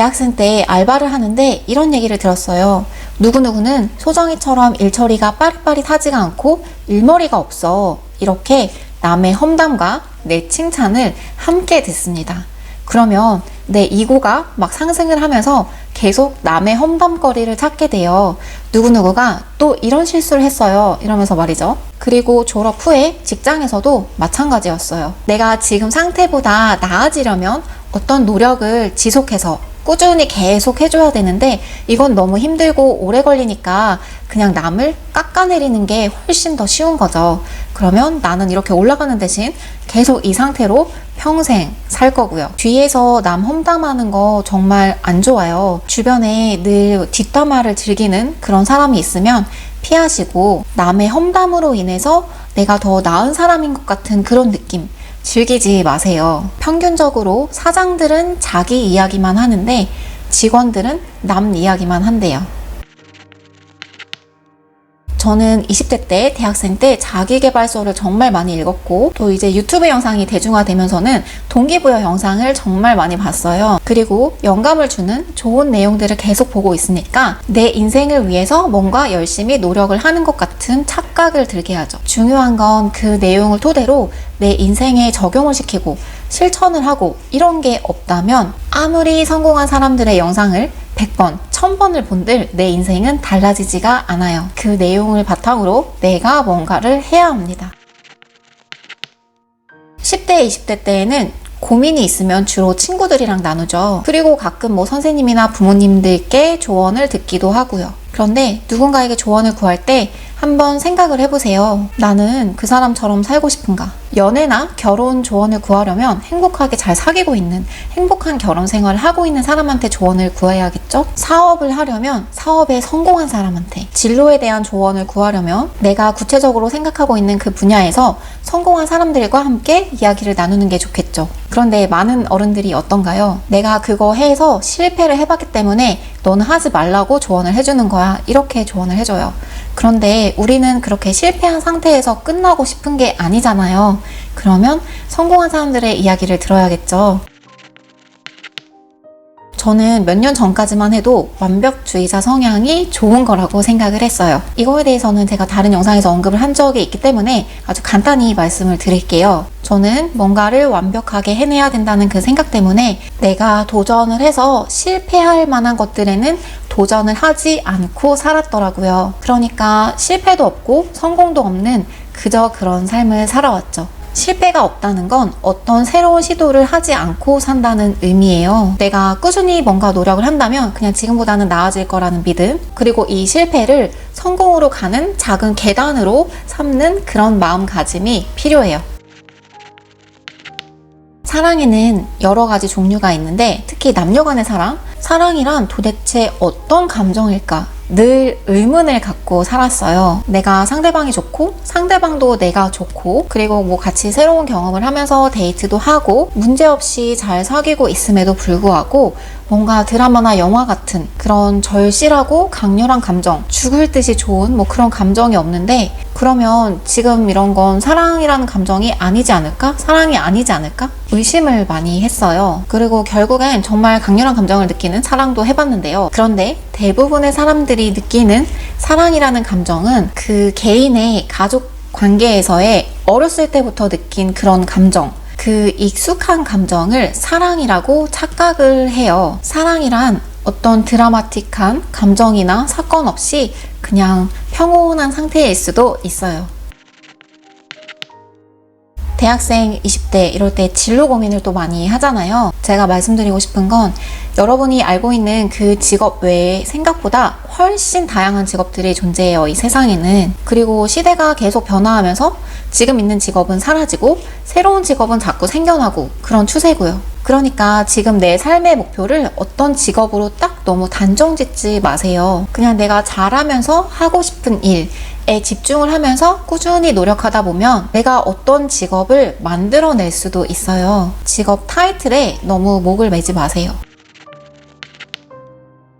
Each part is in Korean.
대학생 때 알바를 하는데 이런 얘기를 들었어요. 누구누구는 소정이처럼 일처리가 빠릿빠릿하지가 않고 일머리가 없어. 이렇게 남의 험담과 내 칭찬을 함께 듣습니다. 그러면 내 이고가 막 상승을 하면서 계속 남의 험담거리를 찾게 돼요. 누구누구가 또 이런 실수를 했어요. 이러면서 말이죠. 그리고 졸업 후에 직장에서도 마찬가지였어요. 내가 지금 상태보다 나아지려면 어떤 노력을 지속해서 꾸준히 계속 해줘야 되는데 이건 너무 힘들고 오래 걸리니까 그냥 남을 깎아내리는 게 훨씬 더 쉬운 거죠. 그러면 나는 이렇게 올라가는 대신 계속 이 상태로 평생 살 거고요. 뒤에서 남 험담하는 거 정말 안 좋아요. 주변에 늘 뒷담화를 즐기는 그런 사람이 있으면 피하시고 남의 험담으로 인해서 내가 더 나은 사람인 것 같은 그런 느낌 즐기지 마세요. 평균적으로 사장들은 자기 이야기만 하는데 직원들은 남 이야기만 한대요. 저는 20대 때, 대학생 때 자기개발서를 정말 많이 읽었고, 또 이제 유튜브 영상이 대중화되면서는 동기부여 영상을 정말 많이 봤어요. 그리고 영감을 주는 좋은 내용들을 계속 보고 있으니까 내 인생을 위해서 뭔가 열심히 노력을 하는 것 같은 착각을 들게 하죠. 중요한 건 그 내용을 토대로 내 인생에 적용을 시키고 실천을 하고 이런 게 없다면 아무리 성공한 사람들의 영상을 100번, 1000번을 본들 내 인생은 달라지지가 않아요. 그 내용을 바탕으로 내가 뭔가를 해야 합니다. 10대, 20대 때에는 고민이 있으면 주로 친구들이랑 나누죠. 그리고 가끔 뭐 선생님이나 부모님들께 조언을 듣기도 하고요. 그런데 누군가에게 조언을 구할 때 한번 생각을 해보세요. 나는 그 사람처럼 살고 싶은가? 연애나 결혼 조언을 구하려면 행복하게 잘 사귀고 있는 행복한 결혼 생활을 하고 있는 사람한테 조언을 구해야겠죠? 사업을 하려면 사업에 성공한 사람한테 진로에 대한 조언을 구하려면 내가 구체적으로 생각하고 있는 그 분야에서 성공한 사람들과 함께 이야기를 나누는 게 좋겠죠. 그런데 많은 어른들이 어떤가요? 내가 그거 해서 실패를 해봤기 때문에 너는 하지 말라고 조언을 해주는 거야. 이렇게 조언을 해줘요. 그런데 우리는 그렇게 실패한 상태에서 끝나고 싶은 게 아니잖아요. 그러면 성공한 사람들의 이야기를 들어야겠죠. 저는 몇 년 전까지만 해도 완벽주의자 성향이 좋은 거라고 생각을 했어요. 이거에 대해서는 제가 다른 영상에서 언급을 한 적이 있기 때문에 아주 간단히 말씀을 드릴게요. 저는 뭔가를 완벽하게 해내야 된다는 그 생각 때문에 내가 도전을 해서 실패할 만한 것들에는 도전을 하지 않고 살았더라고요. 그러니까 실패도 없고 성공도 없는 그저 그런 삶을 살아왔죠. 실패가 없다는 건 어떤 새로운 시도를 하지 않고 산다는 의미예요. 내가 꾸준히 뭔가 노력을 한다면 그냥 지금보다는 나아질 거라는 믿음, 그리고 이 실패를 성공으로 가는 작은 계단으로 삼는 그런 마음가짐이 필요해요. 사랑에는 여러 가지 종류가 있는데 특히 남녀 간의 사랑, 사랑이란 도대체 어떤 감정일까? 늘 의문을 갖고 살았어요. 내가 상대방이 좋고 상대방도 내가 좋고 그리고 뭐 같이 새로운 경험을 하면서 데이트도 하고 문제없이 잘 사귀고 있음에도 불구하고 뭔가 드라마나 영화 같은 그런 절실하고 강렬한 감정, 죽을 듯이 좋은 뭐 그런 감정이 없는데 그러면 지금 이런 건 사랑이라는 감정이 아니지 않을까? 사랑이 아니지 않을까? 의심을 많이 했어요. 그리고 결국엔 정말 강렬한 감정을 느끼는 사랑도 해봤는데요. 그런데 대부분의 사람들이 느끼는 사랑이라는 감정은 그 개인의 가족 관계에서의 어렸을 때부터 느낀 그런 감정, 그 익숙한 감정을 사랑이라고 착각을 해요. 사랑이란 어떤 드라마틱한 감정이나 사건 없이 그냥 평온한 상태일 수도 있어요. 대학생 20대 이럴 때 진로 고민을 또 많이 하잖아요. 제가 말씀드리고 싶은 건 여러분이 알고 있는 그 직업 외에 생각보다 훨씬 다양한 직업들이 존재해요. 이 세상에는. 그리고 시대가 계속 변화하면서 지금 있는 직업은 사라지고 새로운 직업은 자꾸 생겨나고 그런 추세고요. 그러니까 지금 내 삶의 목표를 어떤 직업으로 딱 너무 단정 짓지 마세요. 그냥 내가 잘하면서 하고 싶은 일 에 집중을 하면서 꾸준히 노력하다 보면 내가 어떤 직업을 만들어낼 수도 있어요. 직업 타이틀에 너무 목을 매지 마세요.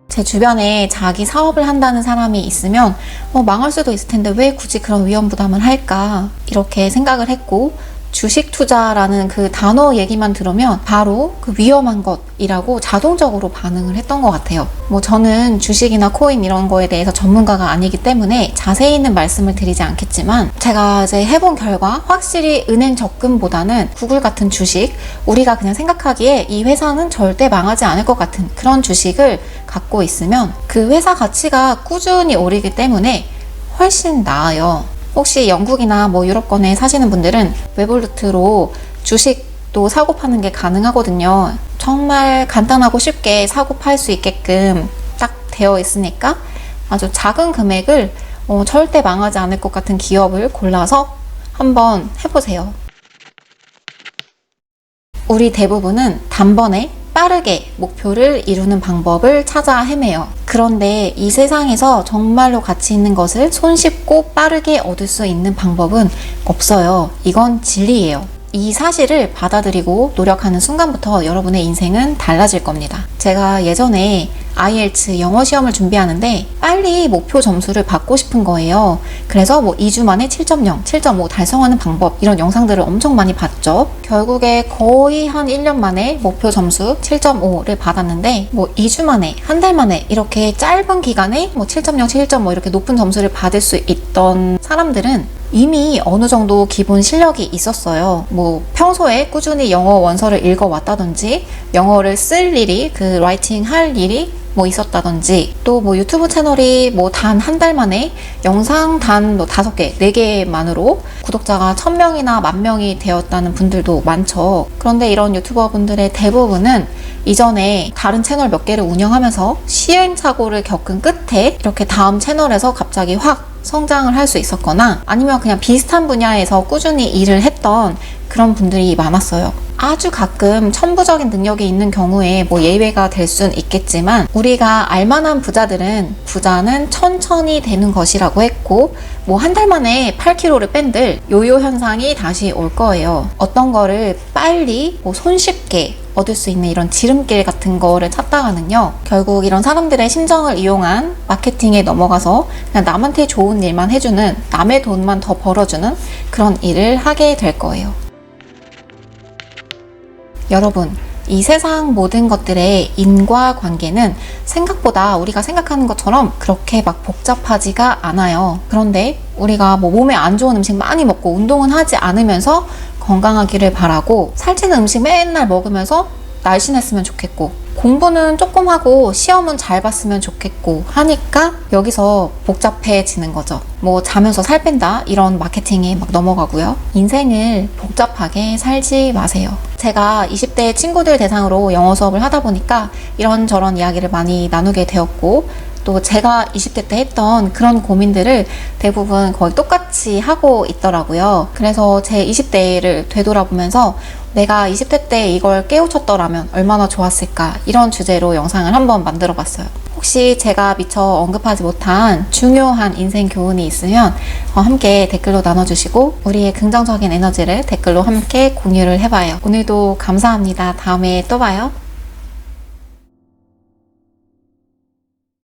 제 주변에 자기 사업을 한다는 사람이 있으면 어, 망할 수도 있을 텐데 왜 굳이 그런 위험 부담을 할까 이렇게 생각을 했고 주식 투자라는 그 단어 얘기만 들으면 바로 그 위험한 것이라고 자동적으로 반응을 했던 것 같아요. 뭐 저는 주식이나 코인 이런 거에 대해서 전문가가 아니기 때문에 자세히 있는 말씀을 드리지 않겠지만 제가 이제 해본 결과 확실히 은행 적금보다는 구글 같은 주식 우리가 그냥 생각하기에 이 회사는 절대 망하지 않을 것 같은 그런 주식을 갖고 있으면 그 회사 가치가 꾸준히 오르기 때문에 훨씬 나아요. 혹시 영국이나 뭐 유럽권에 사시는 분들은 웨볼루트로 주식도 사고 파는 게 가능하거든요. 정말 간단하고 쉽게 사고 팔 수 있게끔 딱 되어 있으니까 아주 작은 금액을 어, 절대 망하지 않을 것 같은 기업을 골라서 한번 해보세요. 우리 대부분은 단번에 빠르게 목표를 이루는 방법을 찾아 헤매요. 그런데 이 세상에서 정말로 가치 있는 것을 손쉽고 빠르게 얻을 수 있는 방법은 없어요. 이건 진리예요. 이 사실을 받아들이고 노력하는 순간부터 여러분의 인생은 달라질 겁니다. 제가 예전에 IELTS 영어 시험을 준비하는데 빨리 목표 점수를 받고 싶은 거예요. 그래서 뭐 2주 만에 7.0, 7.5 달성하는 방법 이런 영상들을 엄청 많이 봤죠. 결국에 거의 한 1년 만에 목표 점수 7.5를 받았는데 뭐 2주 만에, 한 달 만에 이렇게 짧은 기간에 뭐 7.0, 7.5 이렇게 높은 점수를 받을 수 있던 사람들은 이미 어느 정도 기본 실력이 있었어요. 뭐 평소에 꾸준히 영어 원서를 읽어왔다든지 영어를 쓸 일이 그 라이팅 할 일이 뭐 있었다든지 또 뭐 유튜브 채널이 뭐 단 한 달 만에 영상 단 뭐 다섯 개, 네 개만으로 구독자가 천 명이나 만 명이 되었다는 분들도 많죠. 그런데 이런 유튜버 분들의 대부분은 이전에 다른 채널 몇 개를 운영하면서 시행착오를 겪은 끝에 이렇게 다음 채널에서 갑자기 확 성장을 할 수 있었거나 아니면 그냥 비슷한 분야에서 꾸준히 일을 했던 그런 분들이 많았어요. 아주 가끔 천부적인 능력이 있는 경우에 뭐 예외가 될 순 있겠지만 우리가 알만한 부자들은 부자는 천천히 되는 것이라고 했고 뭐 한 달 만에 8kg를 뺀들 요요 현상이 다시 올 거예요. 어떤 거를 빨리 뭐 손쉽게 얻을 수 있는 이런 지름길 같은 거를 찾다가는요 결국 이런 사람들의 심정을 이용한 마케팅에 넘어가서 그냥 남한테 좋은 일만 해주는 남의 돈만 더 벌어주는 그런 일을 하게 될 거예요. 여러분, 이 세상 모든 것들의 인과 관계는 생각보다 우리가 생각하는 것처럼 그렇게 막 복잡하지가 않아요. 그런데 우리가 뭐 몸에 안 좋은 음식 많이 먹고 운동은 하지 않으면서 건강하기를 바라고 살찌는 음식 맨날 먹으면서 날씬했으면 좋겠고 공부는 조금 하고 시험은 잘 봤으면 좋겠고 하니까 여기서 복잡해지는 거죠. 뭐 자면서 살 뺀다 이런 마케팅에 막 넘어가고요. 인생을 복잡하게 살지 마세요. 제가 20대 친구들 대상으로 영어 수업을 하다 보니까 이런저런 이야기를 많이 나누게 되었고 또 제가 20대 때 했던 그런 고민들을 대부분 거의 똑같이 하고 있더라고요. 그래서 제 20대를 되돌아보면서 내가 20대 때 이걸 깨우쳤더라면 얼마나 좋았을까 이런 주제로 영상을 한번 만들어 봤어요. 혹시 제가 미처 언급하지 못한 중요한 인생 교훈이 있으면 어, 함께 댓글로 나눠주시고 우리의 긍정적인 에너지를 댓글로 함께 공유를 해봐요. 오늘도 감사합니다. 다음에 또 봐요.